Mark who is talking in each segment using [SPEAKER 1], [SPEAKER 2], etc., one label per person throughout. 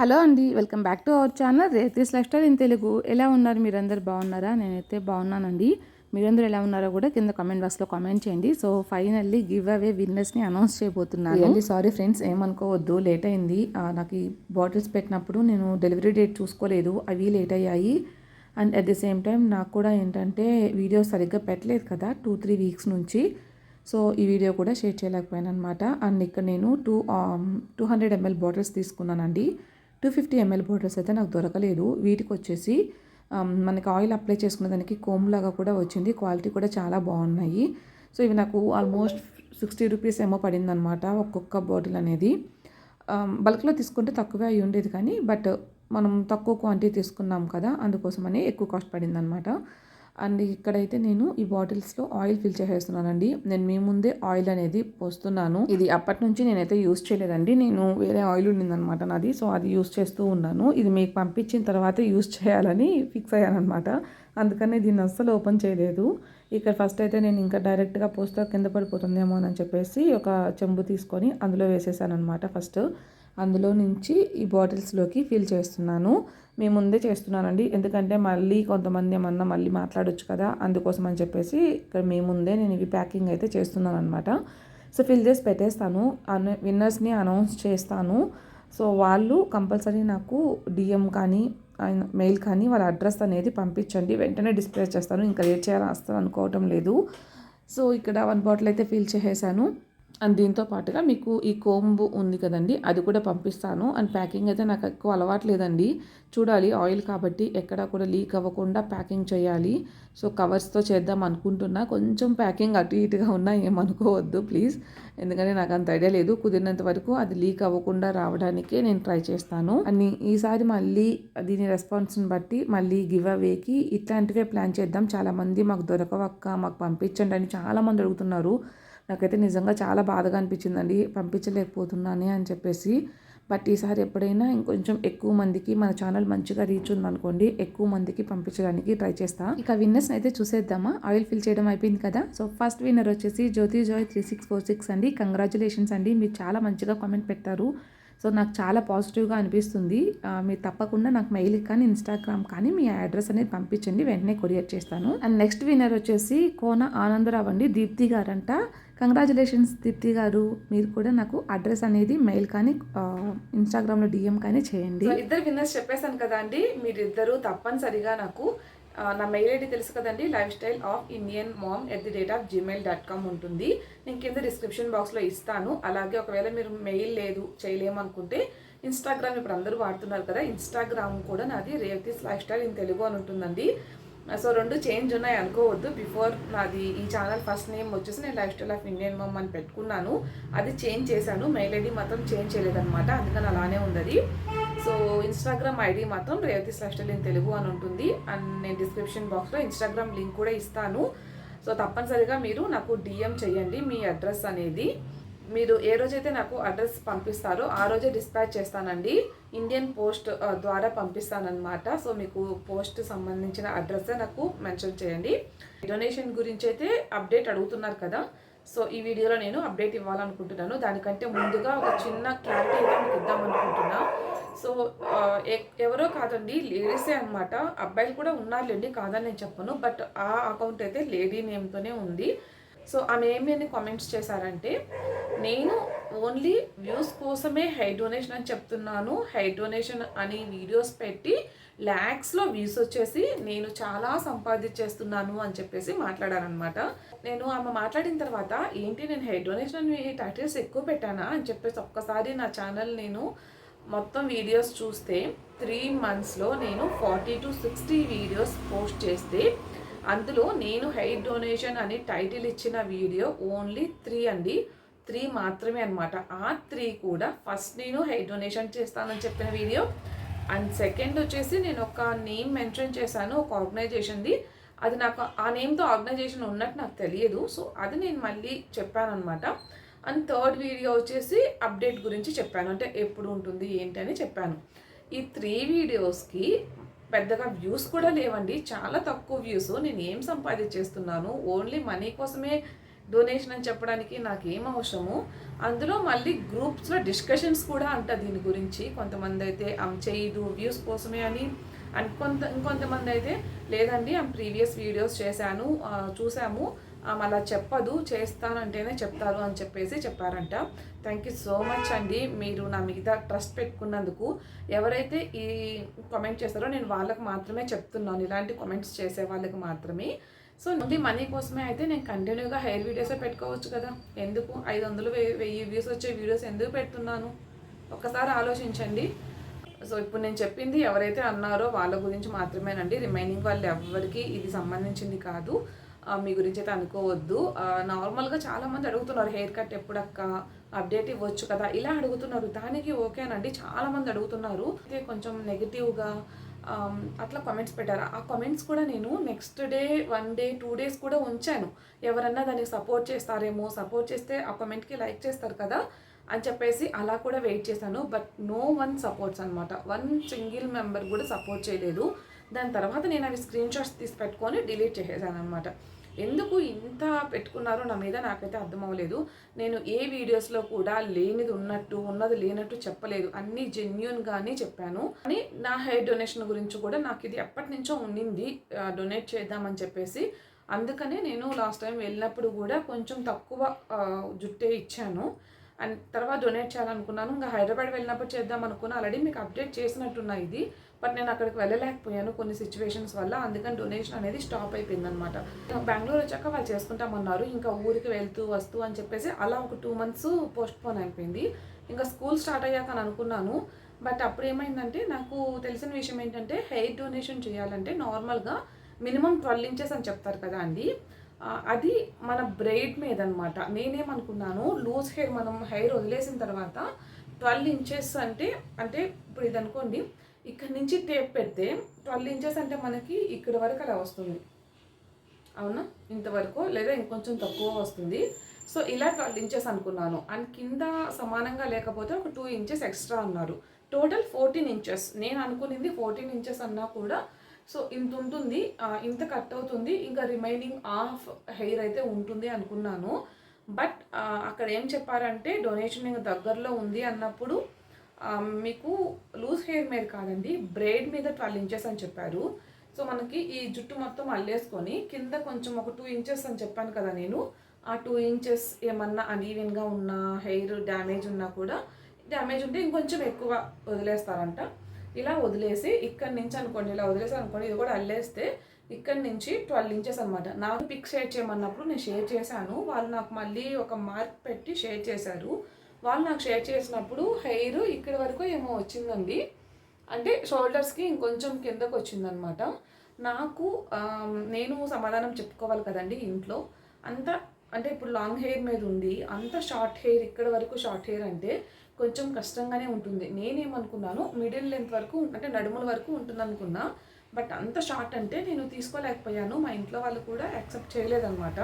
[SPEAKER 1] Hello అండి welcome back to our channel Revathi's lifestyle in Telugu. ఎలా ఉన్నారు మీరందరూ? బాగున్నారా? నేనైతే బాగున్నానండి. మీరందరూ ఎలా ఉన్నారో కూడా కింద కామెంట్ బాక్స్లో కామెంట్ చేయండి. సో ఫైనల్లీ గివ్ అవే విన్నర్స్ని అనౌన్స్ చేయబోతున్నాను. అండి సారీ ఫ్రెండ్స్ ఏమనుకోవద్దు లేట్ అయింది. నాకు ఈ బాటిల్స్ పెట్టినప్పుడు నేను డెలివరీ డేట్ చూసుకోలేదు. అవి లేట్ అయ్యాయి. And at the same time నాకు కూడా ఏంటంటే వీడియో సరిగ్గా పెట్టలేదు కదా టూ త్రీ వీక్స్ నుంచి. సో ఈ వీడియో కూడా షేర్ చేయలేకపోయాను అనమాట అండ్ ఇక్కడ నేను two two hundred ML bottles తీసుకున్నానండి. టూ ఫిఫ్టీ ఎంఎల్ బోర్డర్స్ అయితే నాకు దొరకలేదు. వీటికి వచ్చేసి మనకి ఆయిల్ అప్లై చేసుకునే దానికి కోమ్ లాగా కూడా వచ్చింది. క్వాలిటీ కూడా చాలా బాగున్నాయి. సో ఇవి నాకు ఆల్మోస్ట్ సిక్స్టీ రూపీస్ ఏమో పడిందనమాట ఒక్కొక్క బాటిల్ అనేది. బల్క్లో తీసుకుంటే తక్కువే అయి ఉండేది కానీ బట్ మనం తక్కువ క్వాంటిటీ తీసుకున్నాం కదా అందుకోసమని ఎక్కువ కాస్ట్ పడిందనమాట అండ్ ఇక్కడైతే నేను ఈ బాటిల్స్లో ఆయిల్ ఫిల్ చేసేస్తున్నానండి. నేను మీ ముందే ఆయిల్ అనేది పోస్తున్నాను. ఇది అప్పటి నుంచి నేనైతే యూస్ చేయలేదండి. నేను వేరే ఆయిల్ ఉండిందనమాట నాది. సో అది యూస్ చేస్తూ ఉన్నాను. ఇది మీకు పంపించిన తర్వాత యూస్ చేయాలని ఫిక్స్ అయ్యానమాట అందుకనే దీన్ని అస్సలు ఓపెన్ చేయలేదు. ఇక్కడ ఫస్ట్ అయితే నేను ఇంకా డైరెక్ట్గా పోస్తా కింద పడిపోతుందేమో అని చెప్పేసి ఒక చెంబు తీసుకొని అందులో వేసేసాను అనమాట ఫస్ట్. అందులో నుంచి ఈ బాటిల్స్లోకి ఫిల్ చేస్తున్నాను. మేము ముందే చేస్తున్నానండి. ఎందుకంటే మళ్ళీ కొంతమంది ఏమన్నా మళ్ళీ మాట్లాడొచ్చు కదా అందుకోసం అని చెప్పేసి ఇక్కడ మీ ముందే నేను ఇవి ప్యాకింగ్ అయితే చేస్తున్నాను అనమాట సో ఫిల్ చేసి పెట్టేస్తాను. అన విన్నర్స్ని అనౌన్స్ చేస్తాను. సో వాళ్ళు కంపల్సరీ నాకు డిఎం కానీ మెయిల్ కానీ వాళ్ళ అడ్రస్ అనేది పంపించండి. వెంటనే డిస్ప్లే చేస్తాను. ఇంకా లేట్ చేయాలని అస్సలు అనుకోవటం లేదు. సో ఇక్కడ వన్ బాటిల్ అయితే ఫిల్ చేసేసాను. అండ్ దీంతో పాటుగా మీకు ఈ కోంబు ఉంది కదండి అది కూడా పంపిస్తాను. అండ్ ప్యాకింగ్ అయితే నాకు ఎక్కువ అలవాటు లేదండి. చూడాలి ఆయిల్ కాబట్టి ఎక్కడా కూడా లీక్ అవ్వకుండా ప్యాకింగ్ చేయాలి. సో కవర్స్తో చేద్దాం అనుకుంటున్నా. కొంచెం ప్యాకింగ్ అటు ఇటుగా ఉన్నా ఏమనుకోవద్దు ప్లీజ్. ఎందుకంటే నాకు అంత ఐడియా లేదు. కుదిరినంత వరకు అది లీక్ అవ్వకుండా రావడానికే నేను ట్రై చేస్తాను. అండ్ ఈసారి మళ్ళీ దీని రెస్పాన్స్ని బట్టి మళ్ళీ గివ్ అవేకి ఇట్లాంటివే ప్లాన్ చేద్దాం. చాలామంది మాకు దొరకవక్క మాకు పంపించండి అని చాలామంది అడుగుతున్నారు. నాకైతే నిజంగా చాలా బాధగా అనిపించిందండి. పంపించలేకపోతున్నానే అని చెప్పేసి. బట్ ఈసారి ఎప్పుడైనా ఇంకొంచెం ఎక్కువ మందికి మన ఛానల్ మంచిగా రీచ్ ఉందనుకోండి ఎక్కువ మందికి పంపించడానికి ట్రై చేస్తా. ఇక విన్నర్స్ అయితే చూసేద్దామా? ఆయిల్ ఫిల్ చేయడం అయిపోయింది కదా? సో ఫస్ట్ విన్నర్ వచ్చేసి Jyothi Joy three six four six అండి. కంగ్రాచులేషన్స్ అండి. మీరు చాలా మంచిగా కామెంట్ పెట్టారు. సో నాకు చాలా పాజిటివ్గా అనిపిస్తుంది. మీరు తప్పకుండా నాకు మెయిల్ కానీ ఇన్స్టాగ్రామ్ కానీ మీ అడ్రస్ అనేది పంపించండి. వెంటనే కొరియర్ చేస్తాను. అండ్ నెక్స్ట్ విన్నర్ వచ్చేసి కోన ఆనందరావు అండి. దీప్తి గారంట. కంగ్రాచులేషన్స్ దీప్తి గారు మీరు కూడా నాకు అడ్రస్ అనేది మెయిల్ కానీ ఇన్స్టాగ్రామ్లో డిఎం కానీ చేయండి. ఇద్దరు విన్నర్స్ చెప్పేశాను కదా అండి మీరిద్దరూ తప్పనిసరిగా నాకు నా మెయిల్ ఐడి తెలుసు కదండి lifestyle of Indian mom at the rate of Gmail dot com ఉంటుంది. నేను కింద డిస్క్రిప్షన్ బాక్స్లో ఇస్తాను. అలాగే ఒకవేళ మీరు మెయిల్ లేదు చేయలేమనుకుంటే ఇన్స్టాగ్రామ్ ఇప్పుడు అందరూ వాడుతున్నారు కదా ఇన్స్టాగ్రామ్ కూడా నాది Revathi's life style in Telugu అని ఉంటుందండి. సో రెండు చేంజ్ ఉన్నాయి అనుకోవద్దు. బిఫోర్ నాది ఈ ఛానల్ ఫస్ట్ నేమ్ వచ్చేసి నేను life style of Indian mom అని పెట్టుకున్నాను. అది చేంజ్ చేశాను. మెయిల్ ఐడి మాత్రం చేంజ్ చేయలేదన్నమాట. అందుకని అలానే ఉంది అది సో ఇన్స్టాగ్రామ్ ఐడి మాత్రం Revathi life style in Telugu అని ఉంటుంది. అండ్ నేను డిస్క్రిప్షన్ బాక్స్లో ఇన్స్టాగ్రామ్ లింక్ కూడా ఇస్తాను. సో తప్పనిసరిగా మీరు నాకు డిఎం చేయండి మీ అడ్రస్ అనేది. మీరు ఏ రోజైతే నాకు అడ్రస్ పంపిస్తారో ఆ రోజే డిస్పాచ్ చేస్తానండి. ఇండియన్ పోస్ట్ ద్వారా పంపిస్తానన్నమాట. సో మీకు పోస్ట్ సంబంధించిన అడ్రస్ నాకు మెన్షన్ చేయండి. డొనేషన్ గురించి అయితే అప్డేట్ అడుగుతున్నారు కదా. సో ఈ వీడియోలో నేను అప్డేట్ ఇవ్వాలనుకుంటున్నాను. దానికంటే ముందుగా ఒక చిన్న క్లారిటీ అయితే మీకు ఇద్దామనుకుంటున్నా. సో ఎవరో కాదండి లేడీసే అనమాట అబ్బాయిలు కూడా ఉన్నారులేండి కాదని నేను చెప్పను. బట్ ఆ అకౌంట్ అయితే లేడీ నేమ్తోనే ఉంది. సో ఆమె ఏమేమి కామెంట్స్ చేశారంటే నేను ఓన్లీ వ్యూస్ కోసమే హై డొనేషన్ అని చెప్తున్నాను. హై డొనేషన్ అని వీడియోస్ పెట్టి ల్యాక్స్లో వ్యూస్ వచ్చేసి నేను చాలా సంపాదించేస్తున్నాను అని చెప్పేసి మాట్లాడారనమాట నేను ఆమె మాట్లాడిన తర్వాత ఏంటి నేను హై డొనేషన్ అని టైటిల్స్ ఎక్కువ పెట్టానా? అని చెప్పేసి ఒక్కసారి నా ఛానల్ నేను మొత్తం వీడియోస్ చూస్తే త్రీ మంత్స్లో నేను forty to sixty videos post చేస్తే అందులో నేను హెయిర్ డొనేషన్ అని టైటిల్ ఇచ్చిన వీడియో ఓన్లీ త్రీ అండి. త్రీ మాత్రమే అనమాట ఆ త్రీ కూడా ఫస్ట్ నేను హెయిర్ డొనేషన్ చేస్తానని చెప్పిన వీడియో. అండ్ సెకండ్ వచ్చేసి నేను ఒక నేమ్ మెన్షన్ చేశాను ఒక ఆర్గనైజేషన్ది. అది నాకు ఆ నేమ్తో ఆర్గనైజేషన్ ఉన్నట్టు నాకు తెలియదు. సో అది నేను మళ్ళీ చెప్పాను అనమాట అండ్ థర్డ్ వీడియో వచ్చేసి అప్డేట్ గురించి చెప్పాను. అంటే ఎప్పుడు ఉంటుంది ఏంటి అని చెప్పాను. ఈ త్రీ వీడియోస్కి పెద్దగా వ్యూస్ కూడా లేవండి. చాలా తక్కువ వ్యూస్. నేను ఏం సంపాదించేస్తున్నాను? ఓన్లీ మనీ కోసమే డొనేషన్ అని చెప్పడానికి నాకు ఏం అవసరము? అందులో మళ్ళీ గ్రూప్స్లో డిస్కషన్స్ కూడా అంట దీని గురించి. కొంతమంది అయితే ఆమె చేయదు వ్యూస్ కోసమే అని అండ్ కొంత ఇంకొంతమంది అయితే లేదండి ఆమె ప్రీవియస్ వీడియోస్ చేశాను చూసాము ఆమె అలా చెప్పదు చేస్తానంటేనే చెప్తారు అని చెప్పేసి చెప్పారంట. థ్యాంక్ యూ సో మచ్ అండి. మీరు నా మిగతా ట్రస్ట్ పెట్టుకున్నందుకు. ఎవరైతే ఈ కామెంట్ చేస్తారో నేను వాళ్ళకి మాత్రమే చెప్తున్నాను. ఇలాంటి కామెంట్స్ చేసే వాళ్ళకి మాత్రమే. సో నుండి మనీ కోసమే అయితే నేను కంటిన్యూగా హెయిర్ వీడియోసే పెట్టుకోవచ్చు కదా. ఎందుకు? ఐదు వందలు వెయ్యి వెయ్యి వ్యూస్ వచ్చే వీడియోస్ ఎందుకు పెడుతున్నాను? ఒక్కసారి ఆలోచించండి. సో ఇప్పుడు నేను చెప్పింది ఎవరైతే అన్నారో వాళ్ళ గురించి మాత్రమేనండి. రిమైనింగ్ వాళ్ళు ఎవరికి ఇది సంబంధించింది కాదు. మీ గురించి అయితే అనుకోవద్దు నార్మల్గా చాలామంది అడుగుతున్నారు హెయిర్ కట్ ఎప్పుడక్క? అప్డేట్ ఇవ్వచ్చు కదా? ఇలా అడుగుతున్నారు. దానికి ఓకేనండి చాలామంది అడుగుతున్నారు. అయితే కొంచెం నెగిటివ్గా అట్లా కామెంట్స్ పెట్టారు? ఆ కామెంట్స్ కూడా నేను next day one day two days కూడా ఉంచాను. ఎవరన్నా దానికి సపోర్ట్ చేస్తారేమో సపోర్ట్ చేస్తే ఆ కామెంట్కి లైక్ చేస్తారు కదా? అని చెప్పేసి అలా కూడా వెయిట్ చేశాను. బట్ నో వన్ సపోర్ట్స్ అనమాట వన్ సింగిల్ మెంబర్ కూడా సపోర్ట్ చేయలేదు. దాని తర్వాత నేను అవి స్క్రీన్ షాట్స్ తీసి పెట్టుకొని డిలీట్ చేసేసాను అనమాట ఎందుకు ఇంత పెట్టుకున్నారో నా మీద నాకైతే అర్థం అవ్వలేదు. నేను ఏ వీడియోస్లో కూడా లేనిది ఉన్నట్టు ఉన్నది లేనట్టు చెప్పలేదు. అన్నీ జెన్యున్గానే చెప్పాను. కానీ నా హెయిర్ డొనేషన్ గురించి కూడా నాకు ఇది ఎప్పటి నుంచో ఉండింది. డొనేట్ చేద్దామని చెప్పేసి. అందుకనే నేను లాస్ట్ టైం వెళ్ళినప్పుడు కూడా కొంచెం తక్కువ జుట్టే ఇచ్చాను. అండ్ తర్వాత డొనేట్ చేయాలనుకున్నాను. ఇంకా హైదరాబాద్ వెళ్ళినప్పుడు చేద్దాం అనుకున్నాను ఆల్రెడీ మీకు అప్డేట్ చేసినట్టున్నా ఇది. బట్ నేను అక్కడికి వెళ్ళలేకపోయాను కొన్ని సిచ్యువేషన్స్ వల్ల. అందుకని డొనేషన్ అనేది స్టాప్ అయిపోయింది అనమాట బెంగళూరు వచ్చాక వాళ్ళు చేసుకుంటామన్నారు. ఇంకా ఊరికి వెళ్తూ వస్తూ అని చెప్పేసి అలా ఒక టూ మంత్స్ పోస్ట్ పోన్ అయిపోయింది. ఇంకా స్కూల్ స్టార్ట్ అయ్యాక అని అనుకున్నాను. బట్ అప్పుడు ఏమైందంటే నాకు తెలిసిన విషయం ఏంటంటే హెయిర్ డొనేషన్ చేయాలంటే నార్మల్గా మినిమం ట్వెల్వ్ ఇంచెస్ అని చెప్తారు కదా అండి. అది మన బ్రెయిడ్ మీద అనమాట నేనేమనుకున్నాను లూజ్ హెయిర్ మనం హెయిర్ వదిలేసిన తర్వాత ట్వెల్వ్ ఇంచెస్ అంటే అంటే ఇప్పుడు ఇది అనుకోండి ఇక్కడ నుంచి టేప్ పెడితే ట్వెల్వ్ ఇంచెస్ అంటే మనకి ఇక్కడ వరకు అలా వస్తుంది. అవునా? ఇంతవరకు లేదా ఇంకొంచెం తక్కువ వస్తుంది. సో ఇలా ట్వెల్వ్ ఇంచెస్ అనుకున్నాను. అండ్ కింద సమానంగా లేకపోతే ఒక టూ ఇంచెస్ ఎక్స్ట్రా అన్నారు. టోటల్ ఫోర్టీన్ ఇంచెస్ నేను అనుకునింది ఫోర్టీన్ ఇంచెస్ అన్నా కూడా సో ఇంత ఉంటుంది. ఇంత కట్ అవుతుంది. ఇంకా రిమైనింగ్ హాఫ్ హెయిర్ అయితే ఉంటుంది అనుకున్నాను. బట్ అక్కడ ఏం చెప్పారంటే డొనేషన్ ఇంకా దగ్గరలో ఉంది అన్నప్పుడు మీకు లూజ్ హెయిర్ మీద కాదండి బ్రేడ్ మీద ట్వెల్వ్ ఇంచెస్ అని చెప్పారు. సో మనకి ఈ జుట్టు మొత్తం అల్లేసుకొని కింద కొంచెం ఒక టూ ఇంచెస్ అని చెప్పాను కదా నేను. ఆ టూ ఇంచెస్ ఏమన్నా అన్ఈవెన్గా ఉన్న హెయిర్ డ్యామేజ్ ఉన్నా కూడా డ్యామేజ్ ఉంటే ఇంకొంచెం ఎక్కువ వదిలేస్తారంట. ఇలా వదిలేసి ఇక్కడి నుంచి అనుకోండి ఇలా వదిలేసి అనుకోండి ఇది కూడా అల్లేస్తే ఇక్కడి నుంచి ట్వెల్వ్ ఇంచెస్ అనమాట నాకు పిక్ షేర్ చేయమన్నప్పుడు నేను షేర్ చేశాను. వాళ్ళు నాకు మళ్ళీ ఒక మార్క్ పెట్టి షేర్ చేశారు. వాళ్ళు నాకు షేర్ చేసినప్పుడు హెయిర్ ఇక్కడ వరకు ఏమో వచ్చిందండి. అంటే షోల్డర్స్కి ఇంకొంచెం కిందకు వచ్చిందనమాట నాకు నేను సమాధానం చెప్పుకోవాలి కదండి ఇంట్లో. అంత అంటే ఇప్పుడు లాంగ్ హెయిర్ మీద ఉంది. అంత షార్ట్ హెయిర్ ఇక్కడ వరకు షార్ట్ హెయిర్ అంటే కొంచెం కష్టంగానే ఉంటుంది. నేనేమనుకున్నాను మిడిల్ లెంత్ వరకు అంటే నడుముల వరకు ఉంటుంది అనుకున్నా బట్ అంత షార్ట్ అంటే నేను తీసుకోలేకపోయాను. మా ఇంట్లో వాళ్ళు కూడా యాక్సెప్ట్ చేయలేదన్నమాట.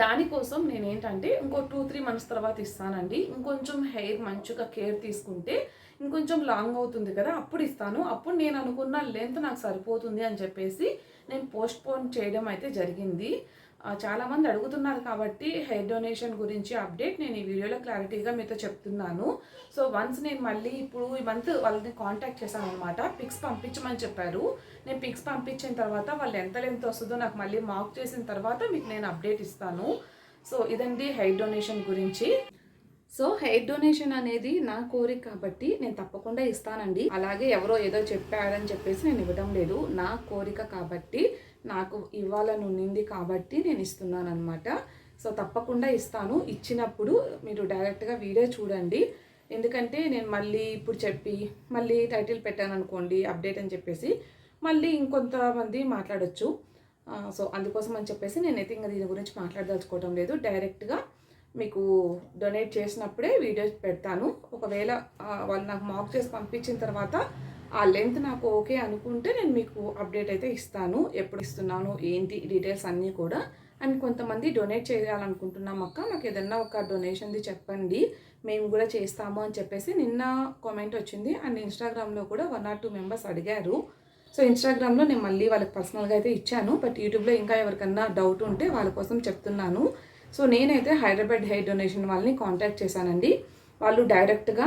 [SPEAKER 1] దానికోసం నేను ఏంటంటే ఇంకో టూ త్రీ మంత్స్ తర్వాత ఇస్తానండి. ఇంకొంచెం హెయిర్ మంచిగా కేర్ తీసుకుంటే ఇంకొంచెం లాంగ్ అవుతుంది కదా అప్పుడు ఇస్తాను. అప్పుడు నేను అనుకున్న లెంత్ నాకు సరిపోతుంది అని చెప్పేసి నేను పోస్ట్ పోన్ చేయడం అయితే జరిగింది. చాలామంది అడుగుతున్నారు కాబట్టి హెయిర్ డొనేషన్ గురించి అప్డేట్ నేను ఈ వీడియోలో క్లారిటీగా మీతో చెప్తున్నాను. సో వన్స్ నేను మళ్ళీ ఇప్పుడు ఈ మంత్ వాళ్ళని కాంటాక్ట్ చేశాను అనమాట పిక్స్ పంపించమని చెప్పారు. నేను పిక్స్ పంపించిన తర్వాత వాళ్ళు ఎంత లెంత్ వస్తుందో నాకు మళ్ళీ మార్క్ చేసిన తర్వాత మీకు నేను అప్డేట్ ఇస్తాను. సో ఇదండి హెయిర్ డొనేషన్ గురించి. సో హెయిర్ డొనేషన్ అనేది నా కోరిక కాబట్టి నేను తప్పకుండా ఇస్తానండి. అలాగే ఎవరో ఏదో చెప్పారని చెప్పేసి నేను ఇవ్వడం లేదు. నా కోరిక కాబట్టి నాకు ఇవ్వాలని ఉన్నింది కాబట్టి నేను ఇస్తున్నాను అనమాట సో తప్పకుండా ఇస్తాను. ఇచ్చినప్పుడు మీరు డైరెక్ట్గా వీడియో చూడండి. ఎందుకంటే నేను మళ్ళీ ఇప్పుడు చెప్పి మళ్ళీ టైటిల్ పెట్టాను అనుకోండి అప్డేట్ అని చెప్పేసి మళ్ళీ ఇంకొంతమంది మాట్లాడచ్చు. సో అందుకోసం అని చెప్పేసి నేనైతే ఇంకా దీని గురించి మాట్లాడదలుచుకోవడం లేదు. డైరెక్ట్గా మీకు డొనేట్ చేసినప్పుడే వీడియో పెడతాను. ఒకవేళ వాళ్ళు నాకు మార్క్ చేసి పంపించిన తర్వాత ఆ లెంత్ నాకు ఓకే అనుకుంటే నేను మీకు అప్డేట్ అయితే ఇస్తాను. ఎప్పుడు ఇస్తున్నాను ఏంటి డీటెయిల్స్ అన్నీ కూడా. అండ్ కొంతమంది డొనేట్ చేయాలనుకుంటున్నాం అక్క. మాకు ఏదన్నా ఒక డొనేషన్ది చెప్పండి. మేము కూడా చేస్తాము అని చెప్పేసి నిన్న కామెంట్ వచ్చింది. అండ్ ఇన్స్టాగ్రామ్లో కూడా వన్ ఆర్ టూ మెంబర్స్ అడిగారు. సో ఇన్స్టాగ్రామ్లో నేను మళ్ళీ వాళ్ళకి పర్సనల్గా అయితే ఇచ్చాను. బట్ యూట్యూబ్లో ఇంకా ఎవరికన్నా డౌట్ ఉంటే వాళ్ళ కోసం చెప్తున్నాను. సో నేనైతే హైదరాబాద్ హెయిర్ డొనేషన్ వాళ్ళని కాంటాక్ట్ చేశానండి. వాళ్ళు డైరెక్ట్గా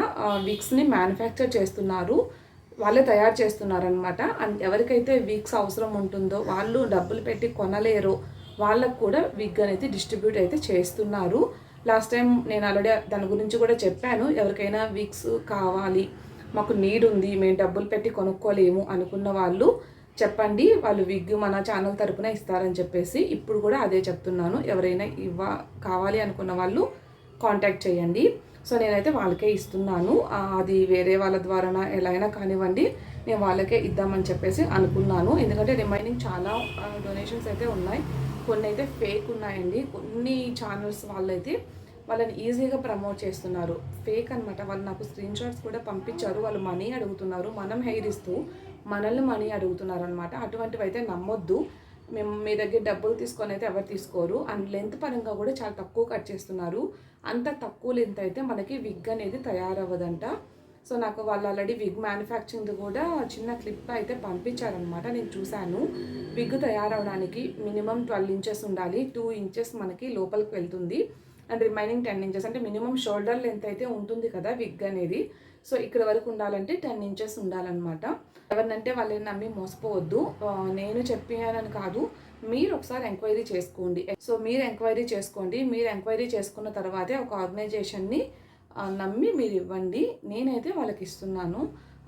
[SPEAKER 1] విక్స్ని మ్యానుఫ్యాక్చర్ చేస్తున్నారు. వాళ్ళే తయారు చేస్తున్నారనమాట అండ్ ఎవరికైతే వీక్స్ అవసరం ఉంటుందో వాళ్ళు డబ్బులు పెట్టి కొనలేరో వాళ్ళకు కూడా విగ్ అనేది డిస్ట్రిబ్యూట్ అయితే చేస్తున్నారు. లాస్ట్ టైం నేను ఆల్రెడీ దాని గురించి కూడా చెప్పాను. ఎవరికైనా వీక్స్ కావాలి మాకు నీడ్ ఉంది మేము డబ్బులు పెట్టి కొనుక్కోలేము అనుకున్న వాళ్ళు చెప్పండి వాళ్ళు విగ్ మన ఛానల్ తరపున ఇస్తారని చెప్పేసి ఇప్పుడు కూడా అదే చెప్తున్నాను. ఎవరైనా ఇవ్వ కావాలి అనుకున్న వాళ్ళు కాంటాక్ట్ చేయండి. సో నేనైతే వాళ్ళకే ఇస్తున్నాను. అది వేరే వాళ్ళ ద్వారా ఎలా అయినా కానివ్వండి నేను వాళ్ళకే ఇద్దామని చెప్పేసి అనుకున్నాను. ఎందుకంటే రిమైనింగ్ చాలా డొనేషన్స్ అయితే ఉన్నాయి. కొన్ని అయితే ఫేక్ ఉన్నాయండి. కొన్ని ఛానల్స్ వాళ్ళైతే వాళ్ళని ఈజీగా ప్రమోట్ చేస్తున్నారు. ఫేక్ అనమాట వాళ్ళు నాకు స్క్రీన్ షాట్స్ కూడా పంపించారు. వాళ్ళు మనీ అడుగుతున్నారు. మనం హెయిర్ ఇస్తూ మనల్ని మనీ అడుగుతున్నారు అనమాట అటువంటివి అయితే నమ్మొద్దు. మేము మీ దగ్గర డబ్బులు తీసుకొని అయితే ఎవరు తీసుకోరు. అండ్ లెంత్ పరంగా కూడా చాలా తక్కువ కట్ చేస్తున్నారు. అంత తక్కువ లెంత్ అయితే మనకి విగ్ అనేది తయారవ్వదంట. సో నాకు వాళ్ళు ఆల్రెడీ విగ్ మ్యానుఫ్యాక్చరింగ్ కూడా చిన్న క్లిప్ అయితే పంపించారనమాట నేను చూశాను. విగ్ తయారవడానికి మినిమం ట్వెల్వ్ ఇంచెస్ ఉండాలి. టూ ఇంచెస్ మనకి లోపలికి వెళ్తుంది. అండ్ రిమైనింగ్ టెన్ ఇంచెస్ అంటే మినిమం షోల్డర్ లెంత్ అయితే ఉంటుంది కదా విగ్ అనేది. సో ఇక్కడ వరకు ఉండాలంటే టెన్ ఇంచెస్ ఉండాలన్నమాట. ఎవరినంటే వాళ్ళని నమ్మి మోసపోవద్దు. నేను చెప్పానని కాదు. మీరు ఒకసారి ఎంక్వైరీ చేసుకోండి. సో మీరు ఎంక్వైరీ చేసుకోండి. మీరు ఎంక్వైరీ చేసుకున్న తర్వాతే ఒక ఆర్గనైజేషన్ని నమ్మి మీరు ఇవ్వండి. నేనైతే వాళ్ళకి ఇస్తున్నాను.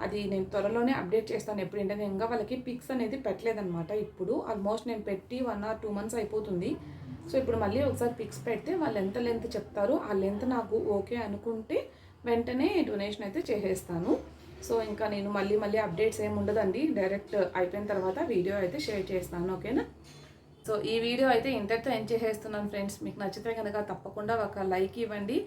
[SPEAKER 1] అది నేను త్వరలోనే అప్డేట్ చేస్తాను. ఎప్పుడు నేను ఇంకా వాళ్ళకి పిక్స్ అనేది పెట్టలేదన్నమాట. ఇప్పుడు ఆల్మోస్ట్ నేను పెట్టి వన్ ఆర్ టూ మంత్స్ అయిపోతుంది. సో ఇప్పుడు మళ్ళీ ఒకసారి పిక్స్ పెడితే వాళ్ళు ఎంత లెంత్ చెప్తారో ఆ లెంత్ నాకు ఓకే అనుకుంటే వెంటనే డొనేషన్ అయితే చేసేస్తాను. సో ఇంకా నేను మళ్ళీ మళ్ళీ అప్డేట్స్ ఏమి ఉండదండి. డైరెక్ట్ అయిపోయిన తర్వాత వీడియో అయితే షేర్ చేస్తాను ఓకేనా సో ఈ వీడియో అయితే ఇంతటితో ఏం చేసేస్తున్నాను ఫ్రెండ్స్ మీకు నచ్చితే కనుక తప్పకుండా ఒక లైక్ ఇవ్వండి.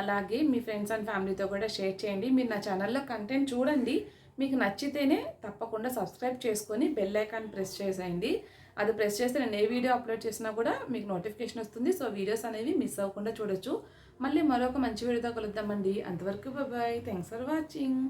[SPEAKER 1] అలాగే మీ ఫ్రెండ్స్ అండ్ ఫ్యామిలీతో కూడా షేర్ చేయండి. మీరు నా ఛానల్లో కంటెంట్ చూడండి. మీకు నచ్చితేనే తప్పకుండా సబ్స్క్రైబ్ చేసుకొని బెల్ ఐకాన్ ప్రెస్ చేసేయండి. అది ప్రెస్ చేస్తే నేను ఏ వీడియో అప్లోడ్ చేసినా కూడా మీకు నోటిఫికేషన్ వస్తుంది. సో వీడియోస్ అనేవి మిస్ అవ్వకుండా చూడొచ్చు. మళ్ళీ మరొక మంచి వీడియోతో కలుద్దామండి. అంతవరకు బాయ్ థ్యాంక్స్ ఫర్ వాచింగ్